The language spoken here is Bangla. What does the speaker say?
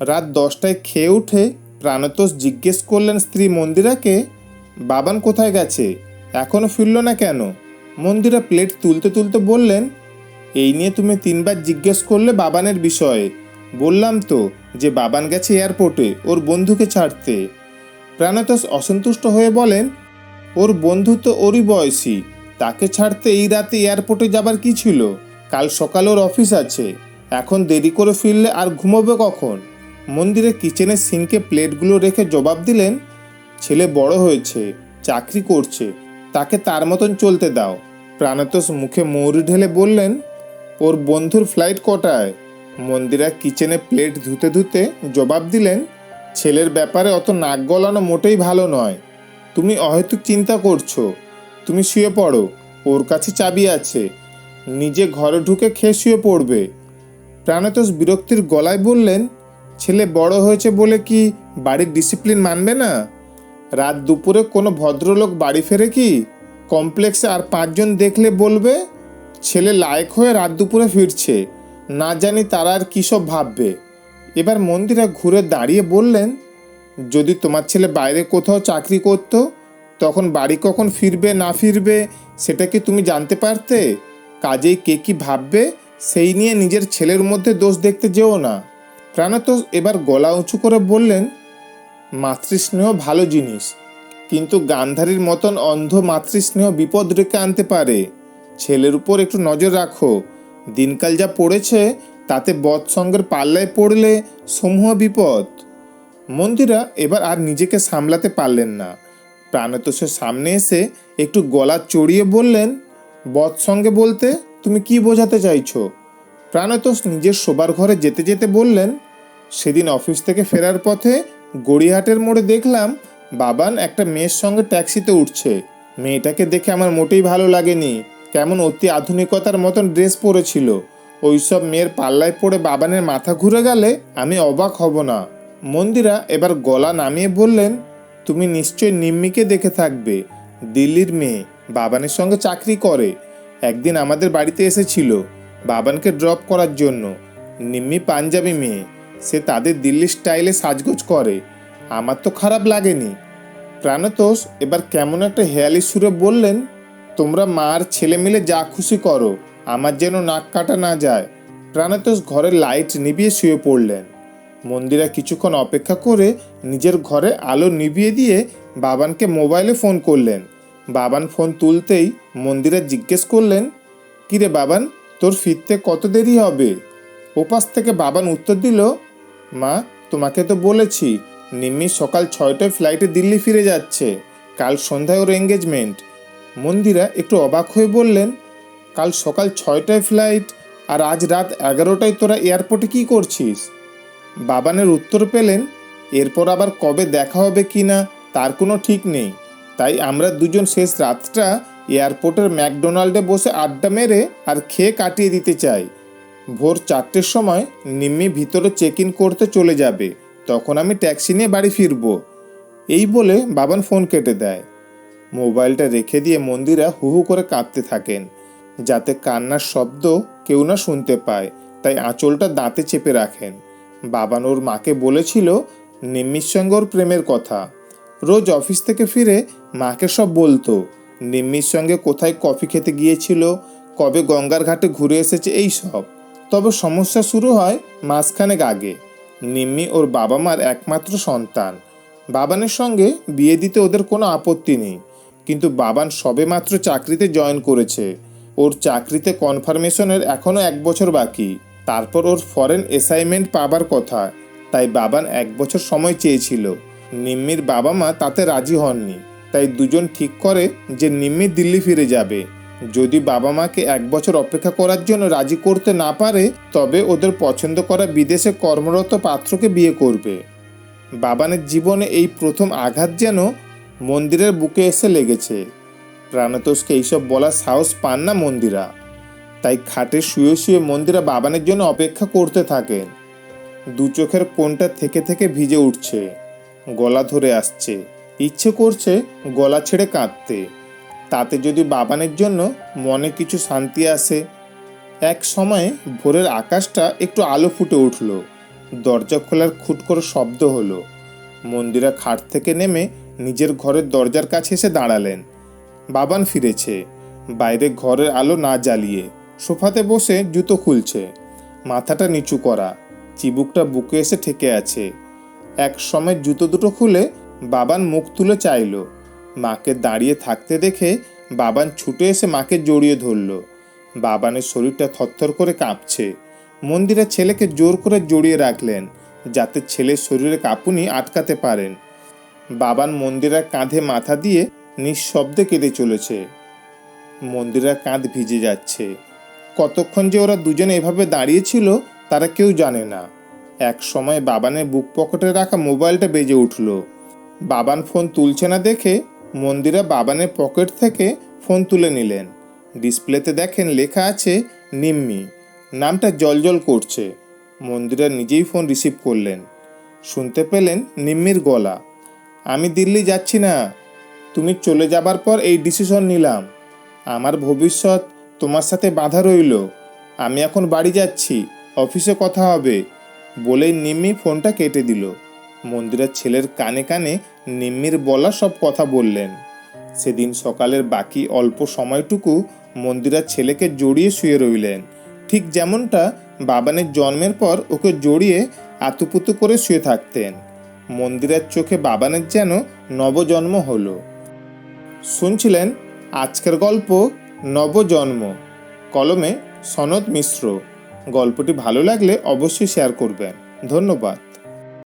রাত দশটায় খেয়ে উঠে প্রাণতোষ জিজ্ঞেস করলেন, স্ত্রী মন্দিরাকে? বাবান কোথায় গেছে? এখনও ফিরল না কেন? মন্দিরা প্লেট তুলতে তুলতে বললেন, এই নিয়ে তুমি তিনবার জিজ্ঞেস করলে বাবানের বিষয়ে। বললাম তো যে বাবান গেছে এয়ারপোর্টে, ওর বন্ধুকে ছাড়তে। প্রাণতোষ অসন্তুষ্ট হয়ে বলেন, ওর বন্ধু তো ওরই বয়সী, তাকে ছাড়তে এই রাতে এয়ারপোর্টে যাবার কি ছিল? কাল সকালে ওর অফিস আছে, এখন দেরি করে ফিরলে আর ঘুমোবে কখন? মন্দিরে কিচেনের সিঙ্কে প্লেটগুলো রেখে জবাব দিলেন, ছেলে বড় হয়েছে, চাকরি করছে, তাকে তার মতন চলতে দাও। প্রাণতোষ মুখে মৌরি ঢেলে বললেন, ওর বন্ধুর ফ্লাইট কটায়? মন্দিরা কিচেনে প্লেট ধুতে ধুতে জবাব দিলেন, ছেলের ব্যাপারে অত নাক গলানো মোটেই ভালো নয়। তুমি অহেতুক চিন্তা করছ, তুমি শুয়ে পড়ো, ওর কাছে চাবি আছে, নিজে ঘরে ঢুকে খেয়ে শুয়ে পড়বে। প্রাণতোষ বিরক্তির গলায় বললেন ছেলে বড় হয়েছে বলে কি বাড়ির ডিসিপ্লিন মানবে না? রাত দুপুরে কোনো ভদ্রলোক বাড়ি ফেরে কি? কমপ্লেক্সে আর পাঁচজন দেখলে বলবে, ছেলে লায়ক হয়ে রাত দুপুরে ফিরছে। না জানি তারা আর কী সব ভাববে। এবার মন্দিরা ঘুরে দাঁড়িয়ে বললেন, যদি তোমার ছেলে বাইরে কোথাও চাকরি করতো, তখন বাড়ি কখন ফিরবে, না ফিরবে, সেটা কি তুমি জানতে পারতে? কাজেই কে কি ভাববে, সেই নিয়ে নিজের ছেলের মধ্যে দোষ দেখতে যেও না। প্রাণতোষ এবার গলা উঁচু করে বললেন, মাতৃস্নেহ ভালো জিনিস, কিন্তু গান্ধারীর মতন অন্ধ মাতৃস্নেহ বিপদ রেখে আনতে পারে। ছেলের উপর একটু নজর রাখো। দিনকাল যা পড়েছে, তাতে বৎসঙ্গের পাল্লায় পড়লে সমূহ বিপদ মন্দিরা এবার আর নিজেকে সামলাতে পারলেন না। প্রাণতোষের সামনে এসে একটু গলা চড়িয়ে বললেন বৎসঙ্গে বলতে তুমি কি বোঝাতে চাইছো? প্রাণতোষ নিজের শোবার ঘরে যেতে যেতে বললেন, সেদিন অফিস থেকে ফেরার পথে গড়িয়াহাটের মোড়ে দেখলাম বাবান একটা মেয়ের সঙ্গে ট্যাক্সিতে উঠছে। মেয়েটাকে দেখে আমার মোটেই ভালো লাগেনি। কেমন অতি আধুনিকতার মতন ড্রেস পরেছিল। ওইসব মেয়ের পাল্লায় পড়ে বাবানের মাথা ঘুরে গেলে আমি অবাক হব না। মন্দিরা এবার গলা নামিয়ে বললেন, তুমি নিশ্চয় নিম্মিকে দেখে থাকবে। দিল্লির মেয়ে বাবানের সঙ্গে চাকরি করে। একদিন আমাদের বাড়িতে এসেছিল। বাবানকে ড্রপ করার জন্য। নিম্মি পাঞ্জাবি মেয়ে, সে তাদের দিল্লি স্টাইলে সাজগোজ করে। আমার তো খারাপ লাগেনি। প্রাণতোষ, এবার কেমন একটা হেয়ালি সুরে বললেন, তোমরা মার ছেলে মিলে যা খুশি করো, আমার যেন নাক কাটা না যায়। প্রাণতোষ ঘরে লাইট নিভিয়ে শুয়ে পড়লেন। মন্দিরা কিছুক্ষণ অপেক্ষা করে নিজের ঘরে আলো নিভিয়ে দিয়ে বাবানকে মোবাইলে ফোন করলেন। বাবান ফোন তুলতেই মন্দিরা জিজ্ঞেস করলেন, কিরে বাবান তোর ফিরতে কত দেরি হবে? ওপাশ থেকে বাবান উত্তর দিল, মা, তোমাকে তো বলেছি, নিম্মি সকাল ছয়টায় ফ্লাইটে দিল্লি ফিরে যাচ্ছে। কাল সন্ধ্যায় ওর এঙ্গেজমেন্ট মন্দিরা একটু অবাক হয়ে বললেন, কাল সকাল ছয়টায় ফ্লাইট, আর আজ রাত এগারোটায় তোরা এয়ারপোর্টে কি করছিস? বাবানের উত্তর পেলেন, এরপর আবার কবে দেখা হবে কি না, তার কোনো ঠিক নেই। তাই আমরা দুজন শেষ রাতটা এয়ারপোর্টের ম্যাকডোনাল্ডে বসে আড্ডা মেরে আর খেয়ে কাটিয়ে দিতে চাই ভোর চারটের সময় নিম্মি ভিতরে চেক ইন করতে চলে যাবে। তখন আমি ট্যাক্সি নিয়ে বাড়ি ফিরব। এই বলে বাবান ফোন কেটে দেয়। মোবাইলটা রেখে দিয়ে মন্দিরা হু হু করে কাঁদতে থাকেন, যাতে কান্নার শব্দ কেউ না শুনতে পায়। তাই আঁচলটা দাঁতে চেপে রাখেন। বাবান ওর মাকে বলেছিল নিম্মির সঙ্গে ওর প্রেমের কথা। রোজ অফিস থেকে ফিরে মাকে সব বলতো নিম্মির সঙ্গে কোথায় কফি খেতে গিয়েছিল, কবে গঙ্গার ঘাটে ঘুরে এসেছে, এই সব। তবে সমস্যা শুরু হয় মাসখানেক আগে। নিম্মি ওর বাবা মার একমাত্র সন্তান। বাবানের সঙ্গে বিয়ে দিতে ওদের কোনো আপত্তি নেই। কিন্তু বাবান সবেমাত্র চাকরিতে জয়েন করেছে। ওর চাকরিতে কনফার্মেশনের এখনও এক বছর বাকি। তারপর ওর ফরেন অ্যাসাইনমেন্ট পাবার কথা, তাই বাবান এক বছর সময় চেয়েছিল। নিম্মির বাবা মা তাতে রাজি হননি। তাই দুজন ঠিক করে যে নিম্মি দিল্লি ফিরে যাবে। যদি বাবা মাকে এক বছর অপেক্ষা করার জন্য রাজি করতে না পারে, তবে ওদের পছন্দ করা বিদেশে কর্মরত পাত্রকে বিয়ে করবে। বাবানের জীবনে এই প্রথম আঘাত যেন মন্দিরের বুকে এসে লেগেছে। প্রাণতোষকে এইসব বলার সাহস পান না মন্দিরা। তাই খাটে শুয়ে শুয়ে মন্দিরা বাবানের জন্য অপেক্ষা করতে থাকেন। দু চোখের কোনটা থেকে থেকে ভিজে উঠছে। গলা ধরে আসছে। ইচ্ছে করছে গলা ছেড়ে কাঁদতে। তাতে যদি বাবানের জন্য মনে কিছু শান্তি আসে, এক সময়ে ভোরের আকাশটা একটু আলো ফুটে উঠল। দরজা খোলার খুট করে শব্দ হলো। মন্দিরা খাট থেকে নেমে নিজের ঘরের দরজার কাছে এসে দাঁড়ালেন। বাবান ফিরেছে, বাইরে ঘরের আলো না জ্বালিয়ে সোফাতে বসে জুতো খুলছে। মাথাটা নিচু করা, চিবুকটা বুকে এসে ঠেকে আছে। এক সময় জুতো দুটো খুলে বাবান মুখ তুলে চাইলো। মাকে দাঁড়িয়ে থাকতে দেখে বাবান ছুটে এসে মাকে জড়িয়ে ধরলো। বাবানের শরীরটা থরথর করে কাঁপছে। মন্দিরের ছেলেকে জোর করে জড়িয়ে রাখলেন, যাতে ছেলের শরীরে কাঁপুনি আটকাতে পারেন। বাবান মন্দিরার কাঁধে মাথা দিয়ে নিঃশব্দে কেঁদে চলেছে। মন্দিরার কাঁধ ভিজে যাচ্ছে। কতক্ষণ যে ওরা দুজনে এভাবে দাঁড়িয়েছিল, তারা কেউ জানে না। এক সময় বাবানের বুক পকেটে রাখা মোবাইলটা বেজে উঠল। বাবান ফোন তুলছে না দেখে মন্দিরা বাবানের পকেট থেকে ফোন তুলে নিলেন। ডিসপ্লেতে দেখেন লেখা আছে, নিম্মি। নামটা জলজল করছে। মন্দিরা নিজেই ফোন রিসিভ করলেন। শুনতে পেলেন নিম্মির গলা। আমি দিল্লি যাচ্ছি না। তুমি চলে যাবার পর এই ডিসিশন নিলাম। আমার ভবিষ্যৎ তোমার সাথে বাধা রইল। আমি এখন বাড়ি যাচ্ছি। অফিসে কথা হবে। বলেই নিম্মি ফোনটা কেটে দিল। মন্দিরের ছেলের কানে কানে নিম্মির বলা সব কথা বললেন। সেদিন সকালের বাকি অল্প সময়টুকু মন্দিরার ছেলেকে জড়িয়ে শুয়ে রইলেন। ঠিক যেমনটা বাবানের জন্মের পর ওকে জড়িয়ে আতুপুতু করে শুয়ে থাকতেন। মন্দিরের চোখে বাবানের যেন নবজন্ম হলো। শুনছিলেন আজকের গল্প নবজন্ম, কলমে সনদ মিশ্র। গল্পটি ভালো লাগলে অবশ্যই শেয়ার করবেন। ধন্যবাদ।